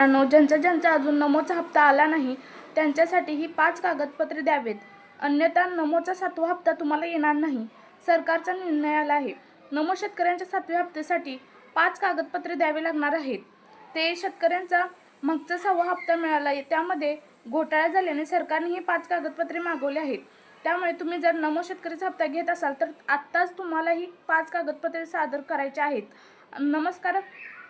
मित्रांनो ज्यांचा ज्यांचा अजून नमोचा हप्ता आला नाही त्यांच्यासाठी ही पाच कागदपत्रे द्यावेत. अन्यथा नमोचा सातवा हप्ता तुम्हाला येणार नाही. सरकारचा निर्णय आला आहे. नमो शेतकऱ्यांच्या सातव्या हप्त्यासाठी पाच कागदपत्रे द्यावे लागणार आहेत. ते शेतकऱ्यांचा मागचा सहावा हप्ता मिळाला आहे. त्यामध्ये घोटाळा झाल्याने सरकारने ही पाच कागदपत्रे मागवली आहेत. त्यामुळे तुम्ही जर नमो शेतकरीचा हप्ता घेत असाल तर आत्ताच तुम्हाला ही पाच कागदपत्रे सादर करायची आहेत. नमस्कार.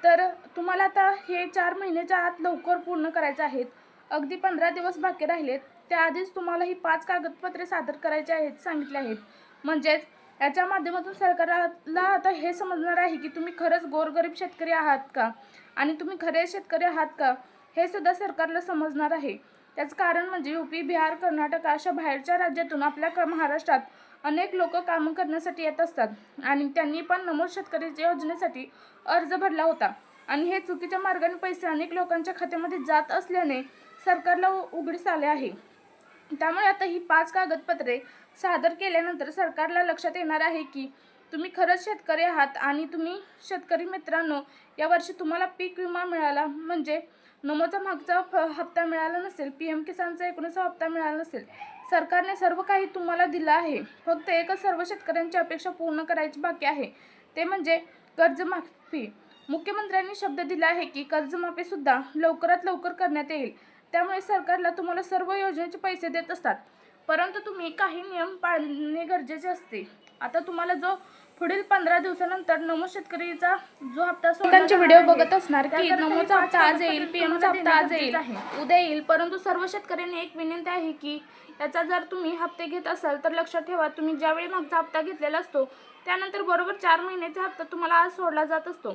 तर तुम्हाला आता हे चार महिन्याच्या आत लवकर पूर्ण करायचे आहेत. अगदी पंधरा दिवस बाकी राहिलेत. त्याआधीच तुम्हाला ही पाच कागदपत्रे सादर करायची आहेत सांगितले आहेत. म्हणजेच याच्या माध्यमातून सरकारला आता हे समजणार आहे की तुम्ही खरंच गोरगरीब शेतकरी आहात का? आणि तुम्ही खरे शेतकरी आहात का? हे सुद्धा सरकारला समजणार आहे. त्याचं कारण म्हणजे युपी बिहार कर्नाटक अशा बाहेरच्या राज्यातून आपल्या महाराष्ट्रात अनेक लोक कामं करण्यासाठी येत असतात आणि त्यांनी पण नमो शेतकरी योजनेसाठी अर्ज भरला होता. आणि हे चुकीच्या मार्गाने पैसे अनेक लोकांच्या खात्यामध्ये जात असल्याने सरकारला उ- उघडीस आले आहे. त्यामुळे आता ही पाच कागदपत्रे सादर केल्यानंतर सरकारला लक्षात येणार आहे की तुम्ही खरंच शेतकरी आहात आणि तुम्ही शेतकरी मित्रांनो यावर्षी तुम्हाला पीक विमा मिळाला. म्हणजे नमोचा मागचा हप्ता मिळाला नसेल पी एम किसानचा एकोणीसचा हप्ता मिळाला नसेल सरकारने सर्व काही तुम्हाला दिलं आहे. फक्त एकच सर्व शेतकऱ्यांची अपेक्षा पूर्ण करायची बाकी आहे. ते म्हणजे कर्जमाफी. मुख्यमंत्र्यांनी शब्द दिला आहे की कर्जमाफीसुद्धा लवकरात लवकर करण्यात येईल. त्यामुळे सरकारला तुम्हाला सर्व योजनेचे पैसे देत असतात. परंतु तुम्ही काही नियम पाळणे गरजेचे असते. आता तुम्हाला जो पुढील पंधरा दिवसानंतर नमो शेतकरीचा जो हप्ता लोकांचे व्हिडिओ बघत असणार की नमोचा हप्ता आज येईल पीएमचा हप्ता आज येईल उद्या येईल. परंतु सर्व शेतकऱ्यांनी एक विनंती आहे की याचा जर तुम्ही हप्ते घेत असाल तर लक्षात ठेवा तुम्ही ज्यावेळी मागचा हप्ता घेतलेला असतो त्यानंतर बरोबर चार महिन्याचा हप्ता तुम्हाला आज सोडला जात असतो.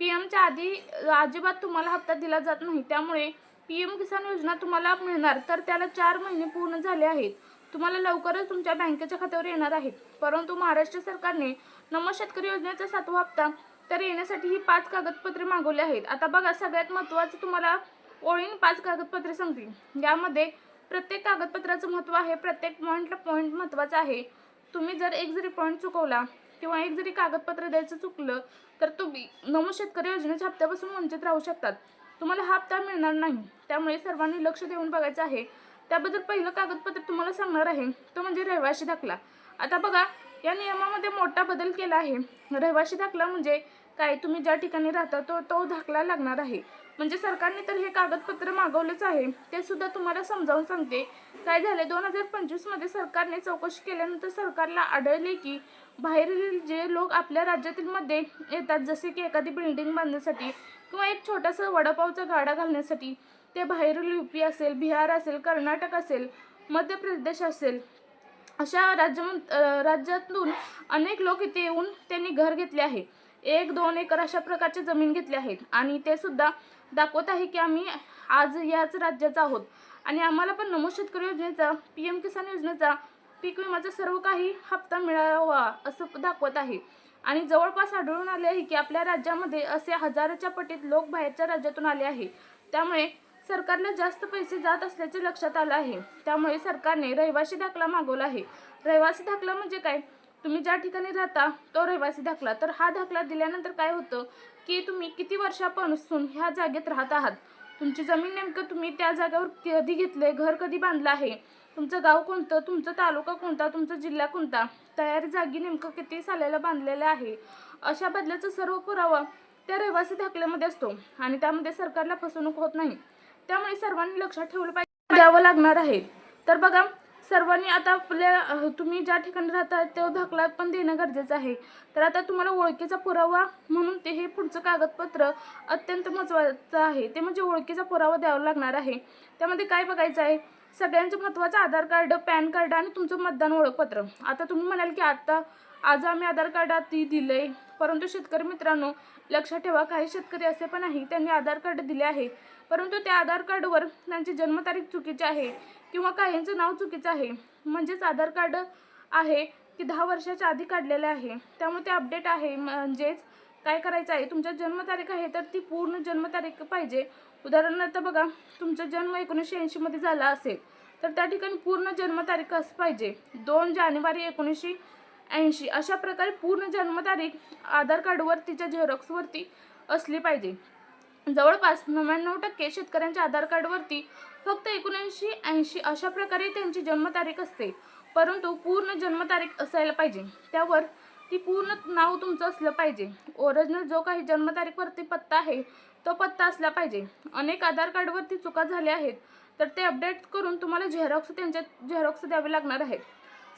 पी एमच्या आधी अजिबात तुम्हाला हप्ता दिला जात नाही. त्यामुळे पी एम किसान योजना तुम्हाला मिळणार. तर त्याला चार महिने पूर्ण झाले आहेत. तुम्हाला लवकरच तुमच्या बँकेच्या खात्यावर येणार आहेत परंतु महाराष्ट्र सरकारने नमो शेतकरी योजनेचा सातवा हप्ता तर येण्यासाठी ही पाच कागदपत्रे मागवली आहेत. आता बघा सगळ्यात महत्त्वाचं तुम्हाला ओळीन पाच कागदपत्रे सांगतील. यामध्ये प्रत्येक कागदपत्राचं महत्त्व आहे प्रत्येक पॉईंटला पॉईंट महत्त्वाचा आहे. तुम्ही जर एक जरी पॉईंट चुकवला किंवा एक जरी कागदपत्र द्यायचं चुकलं तर तुम्ही नमो शेतकरी योजनेच्या हप्त्यापासून वंचित राहू शकतात. तुम्हाला हा हप्ता मिळणार नाही. त्यामुळे सर्वांनी लक्ष देऊन बघायचं आहे. त्याबद्दल पहिलं कागदपत्र तुम्हाला सांगणार आहे. तो म्हणजे रहिवाशी दाखला. आता बघा या नियमामध्ये मोठा बदल केला आहे. रहिवाशी दाखला म्हणजे काय? तुम्ही ज्या ठिकाणी राहता तो तो दाखला लागणार आहे. म्हणजे सरकारने तर हे कागदपत्र मागवलेच आहे. ते सुद्धा तुम्हाला समजावून सांगते. काय झाले दोन हजार पंचवीसमध्ये सरकारने चौकशी केल्यानंतर सरकारला आढळले की बाहेरील जे लोक आपल्या राज्यातील मध्ये येतात जसे की एखादी बिल्डिंग बांधण्यासाठी किंवा एक छोटासा वडापावचा गाडा घालण्यासाठी ते बाहेरील यू पी असेल बिहार असेल कर्नाटक असेल मध्य प्रदेश असेल अशा राज्य राज्यातून अनेक लोक इथे येऊन त्यांनी घर घेतले आहे. एक दोन एकर अशा प्रकारची जमीन घेतली आहेत आणि ते सुद्धा दाखवत आहे की आम्ही आज याच राज्याचा आहोत. आणि आम्हाला पण नमो शेतकरी योजनेचा पी एम किसान योजनेचा पीक विमाचा सर्व काही हप्ता मिळावा असं दाखवत आहे. आणि जवळपास आढळून आले आहे की आपल्या राज्यामध्ये असे हजाराच्या पटीत लोक बाहेरच्या राज्यातून आले आहे. त्यामुळे सरकारला जास्त पैसे जात असल्याचे लक्षात आलं आहे. त्यामुळे सरकारने रहिवासी दाखला मागवला आहे. रहिवासी दाखला म्हणजे काय? तुम्ही ज्या ठिकाणी राहता तो रहिवासी दाखला. तर हा दाखला दिल्यानंतर काय होतं की तुम्ही किती वर्षापासून ह्या जागेत राहत आहात? तुमची जमीन नेमकं तुम्ही त्या जागेवर कधी घेतलंय? घर कधी बांधलं आहे? तुमचं गाव कोणतं? तुमचा तालुका कोणता? तुमचा जिल्हा कोणता? तयारी जागी नेमकं किती साल्याला बांधलेलं आहे? अशा बदल्याचा सर्व पुरावा त्या रहिवासी दाखल्यामध्ये असतो आणि त्यामध्ये सरकारला फसवणूक होत नाही. त्यामुळे सर्वांनी लक्षात ठेवलं पाहिजे. द्यावं लागणार आहे. तर बघा सर्वांनी आता आपल्या तुम्ही ज्या ठिकाणी राहता तो दाखला पण देणं गरजेचं आहे. तर आता तुम्हाला ओळखीचा पुरावा म्हणून ते हे पुढचं कागदपत्र अत्यंत महत्त्वाचं आहे. ते म्हणजे ओळखीचा पुरावा द्यावा लागणार आहे. त्यामध्ये काय बघायचं आहे? सगळ्यांचं महत्त्वाचं आधार कार्ड पॅन कार्ड आणि तुमचं मतदान ओळखपत्र. आता तुम्ही म्हणाल की आत्ता आज आम्ही आधार कार्ड दिलं आहे परंतु शेतकरी मित्रांनो लक्षात ठेवा काही शेतकरी असे पण आहे त्यांनी आधार कार्ड दिले आहे. परंतु त्या आधार कार्डवर त्यांची जन्मतारीख चुकीची आहे किंवा काहींचं नाव चुकीचं आहे. म्हणजेच आधार कार्ड आहे की दहा वर्षाच्या आधी काढलेलं आहे. त्यामुळे ते अपडेट आहे. म्हणजेच काय करायचं आहे? तुमच्या जन्मतारीख आहे तर ती पूर्ण जन्मतारीख पाहिजे. उदाहरणार्थ बघा तुमचा जन्म एकोणीसशे ऐंशीमध्ये झाला असेल तर त्या ठिकाणी पूर्ण जन्मतारीख असं पाहिजे. दोन जानेवारी एकोणीसशे ऐंशी अशा प्रकारे पूर्ण जन्मतारीख आधार कार्डवर तिच्या झेरॉक्सवरती असली पाहिजे. जवळपास नव्याण्णव टक्के शेतकऱ्यांच्या आधार कार्डवरती फक्त एकोणऐंशी ऐंशी अशा प्रकारे त्यांची जन्मतारीख असते. परंतु पूर्ण जन्मतारीख असायला पाहिजे. त्यावर ती पूर्ण नाव तुमचं असलं पाहिजे. ओरिजिनल जो काही जन्मतारीखवरती पत्ता आहे तो पत्ता असला पाहिजे. अनेक आधार कार्डवरती चुका झाल्या आहेत तर ते अपडेट करून तुम्हाला झेरॉक्स त्यांच्या झेरॉक्स द्यावे लागणार आहेत.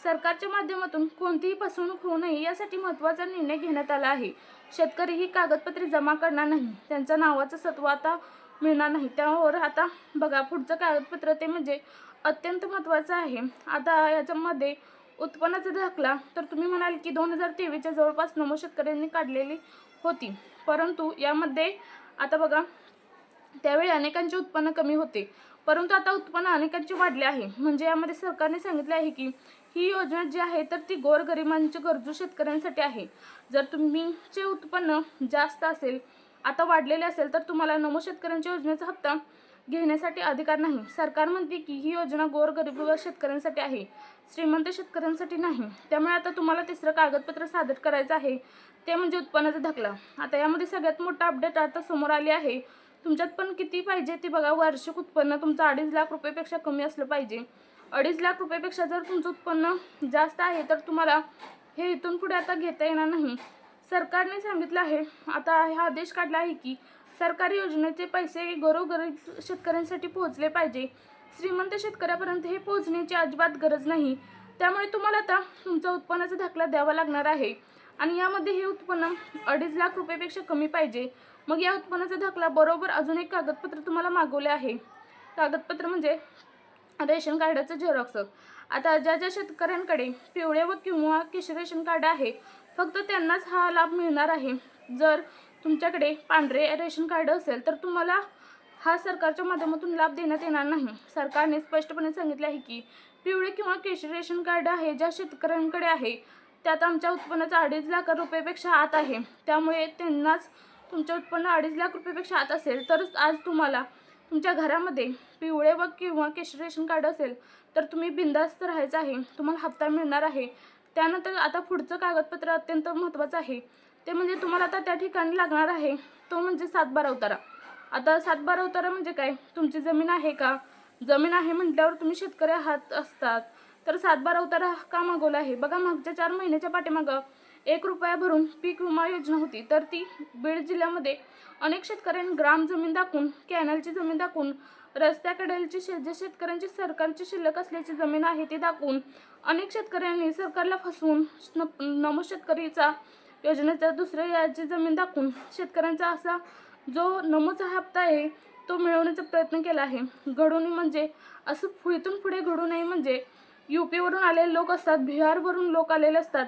सरकारच्या माध्यमातून कोणतीही फसवणूक होऊ नये यासाठी महत्त्वाचा निर्णय घेण्यात आला आहे. शेतकरी ही कागदपत्रे जमा करणार नाही. त्यांच्या नावाचं सत्व आता मिळणार नाही. त्यावर आता बघा पुढचं कागदपत्र ते म्हणजे अत्यंत महत्त्वाचं आहे. आता याच्यामध्ये उत्पन्नाचा दाखला तर तुम्ही म्हणाल की दोन हजार तेवीसच्या जवळपास नमो शेतकऱ्यांनी काढलेली होती. परंतु यामध्ये आता बघा त्यावेळी अनेकांचे उत्पन्न कमी होते. परंतु आता उत्पन्न अनेकांचे वाढले आहे. म्हणजे यामध्ये सरकारने सांगितले आहे की ही योजना जी आहे तर ती गोरगरिबांच्या गरजू शेतकऱ्यांसाठी आहे. जर तुमचे उत्पन्न जास्त असेल आता वाढलेले असेल तर तुम्हाला नमो शेतकऱ्यांच्या योजनेचा हप्ता घेण्यासाठी अधिकार नाही. सरकार म्हणते की ही योजना गोरगरीब शेतकऱ्यांसाठी आहे. श्रीमंत शेतकऱ्यांसाठी नाही. त्यामुळे आता तुम्हाला तिसरं कागदपत्र सादर करायचं आहे. ते म्हणजे उत्पन्नाचा दाखला आता यामध्ये सगळ्यात मोठा अपडेट आता समोर आली आहे. तुमच्यात पण किती पाहिजे ते बघा. वार्षिक उत्पन्न तुमचं अडीच लाख रुपयेपेक्षा कमी असलं पाहिजे. अडीच लाख रुपयेपेक्षा जर तुमचं उत्पन्न जास्त आहे तर तुम्हाला हे इथून पुढे आता घेता येणार नाही. सरकारने सांगितलं आहे. आता हा आदेश काढला आहे की सरकारी योजनेचे पैसे घरोघरी शेतकऱ्यांसाठी पोहोचले पाहिजे. श्रीमंत शेतकऱ्यापर्यंत हे पोहोचण्याची अजिबात गरज नाही. त्यामुळे तुम्हाला आता तुमचा उत्पन्नाचा दाखला द्यावा लागणार आहे. आणि यामध्ये हे उत्पन्न अडीच लाख रुपयेपेक्षा कमी पाहिजे. मग या उत्पन्नाचा दाखला बरोबर अजून एक कागदपत्र तुम्हाला मागवले आहे. कागदपत्र म्हणजे रेशन कार्डाचं झेरॉक्स. आता ज्या ज्या शेतकऱ्यांकडे पिवळे व किंवा केश रेशन कार्ड आहे फक्त त्यांनाच हा लाभ मिळणार आहे. जर तुमच्याकडे पांढरे रेशन कार्ड असेल तर तुम्हाला हा सरकारच्या माध्यमातून लाभ देण्यात येणार नाही. सरकारने स्पष्टपणे सांगितले आहे की पिवळे किंवा केशरी रेशन कार्ड आहे ज्या शेतकऱ्यांकडे आहे त्यात आमच्या उत्पन्नाचा अडीच लाख रुपयेपेक्षा आत आहे. त्यामुळे त्यांनाच तुमचे उत्पन्न अडीच लाख रुपयेपेक्षा आत असेल. तरच आज तुम्हाला तुमच्या घरामध्ये पिवळे व किंवा केशरी रेशन कार्ड असेल तर तुम्ही बिंदास्त राहायचं आहे. तुम्हाला हप्ता मिळणार आहे. त्यानंतर आता पुढचं कागदपत्र अत्यंत महत्त्वाचं आहे. ते म्हणजे तुम्हाला आता त्या ठिकाणी लागणार आहे. तो म्हणजे सातबारा उतारा. आता सातबारा उतारा म्हणजे काय? तुमची जमीन आहे का? जमीन आहे म्हटल्यावर तुम्ही शेतकरी आहात असतात. तर सातबारा उतारा का मागवला आहे? बघा मागच्या चार महिन्याच्या पाठीमागं एक रुपया भरून पीक विमा योजना होती. तर ती बीड जिल्ह्यामध्ये अनेक शेतकऱ्यांनी ग्राम जमीन दाखवून कॅनलची जमीन दाखवून रस्त्याकडेलची शे जे शेतकऱ्यांची सरकारची शिल्लक असल्याची जमीन आहे ती दाखवून अनेक शेतकऱ्यांनी सरकारला फसवून न नमो शेतकरीचा योजनेचा दुसऱ्या याची जमीन दाखवून शेतकऱ्यांचा असा जो नमोचा हप्ता आहे तो मिळवण्याचा प्रयत्न केला आहे. घडून म्हणजे असं पु- इथून पुढे घडू नये म्हणजे यू पीवरून आलेले लोक असतात बिहारवरून लोक आलेले असतात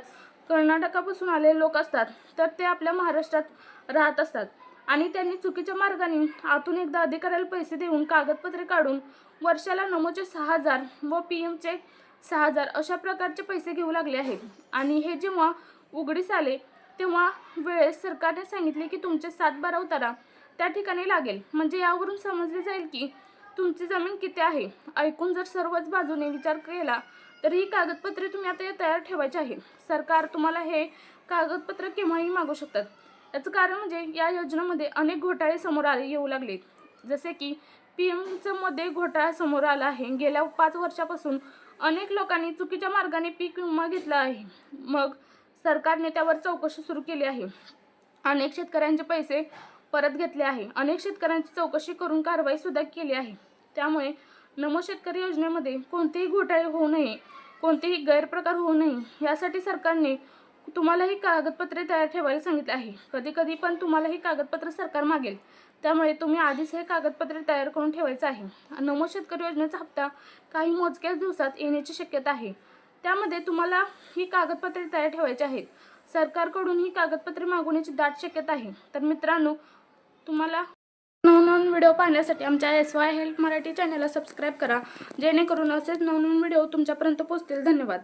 कर्नाटकापासून आलेले लोक असतात तर ते आपल्या महाराष्ट्रात राहत असतात. आणि त्यांनी चुकीच्या मार्गाने आतून एकदा अधिकाऱ्याला पैसे देऊन कागदपत्रे काढून वर्षाला नमोचे सहा हजार व पी एमचे सहा हजार अशा प्रकारचे पैसे घेऊ लागले आहेत. आणि हे जेव्हा उघडीस आले तेव्हा वेळेस सरकारने सांगितले की तुमचे सात बारा उतारा त्या ठिकाणी लागेल. म्हणजे यावरून समजले जाईल की तुमची जमीन किती आहे. ऐकून जर सर्वच बाजूने विचार केला तर ही कागदपत्रे तुम्ही आता या तयार ठेवायची आहे सरकार तुम्हाला हे कागदपत्र केव्हाही मागू शकतात. याचं कारण म्हणजे या योजनेमध्ये अनेक घोटाळे समोर आले येऊ लागले जसे की पी एमचं मध्ये घोटाळा समोर आला आहे. गेल्या पाच वर्षापासून अनेक लोकांनी चुकीच्या मार्गाने पीक विमा घेतला आहे. मग सरकारने त्यावर चौकशी सुरू केली आहे. अनेक शेतकऱ्यांचे पैसे परत घेतले आहे. अनेक शेतकऱ्यांची चौकशी करून कारवाई सुद्धा केली आहे. त्यामुळे नमो शेतकरी योजनेमध्ये कोणतेही घोटाळे होऊ नये कोणतेही गैरप्रकार होऊ नये यासाठी सरकारने तुम्हाला ही कागदपत्रे तयार ठेवायला सांगितले आहे. कधी कधी पण तुम्हाला ही कागदपत्र सरकार मागेल. त्यामुळे तुम्ही आधीच हे कागदपत्रे तयार करून ठेवायचं आहे. नमो शेतकरी योजनेचा हप्ता काही मोजक्याच दिवसात येण्याची शक्यता आहे. त्यामध्ये तुम्हाला ही कागदपत्रे तयार ठेवायची आहेत. सरकारकडून ही कागदपत्रे मागवण्याची दाट शक्यता आहे. तर मित्रांनो तुम्हाला नवनवीन व्हिडिओ पाहण्यासाठी आमच्या एस वाय हेल्प मराठी चॅनलला सबस्क्राईब करा. जेणेकरून असेच नवनवीन व्हिडिओ तुमच्यापर्यंत पोहोचतील. धन्यवाद.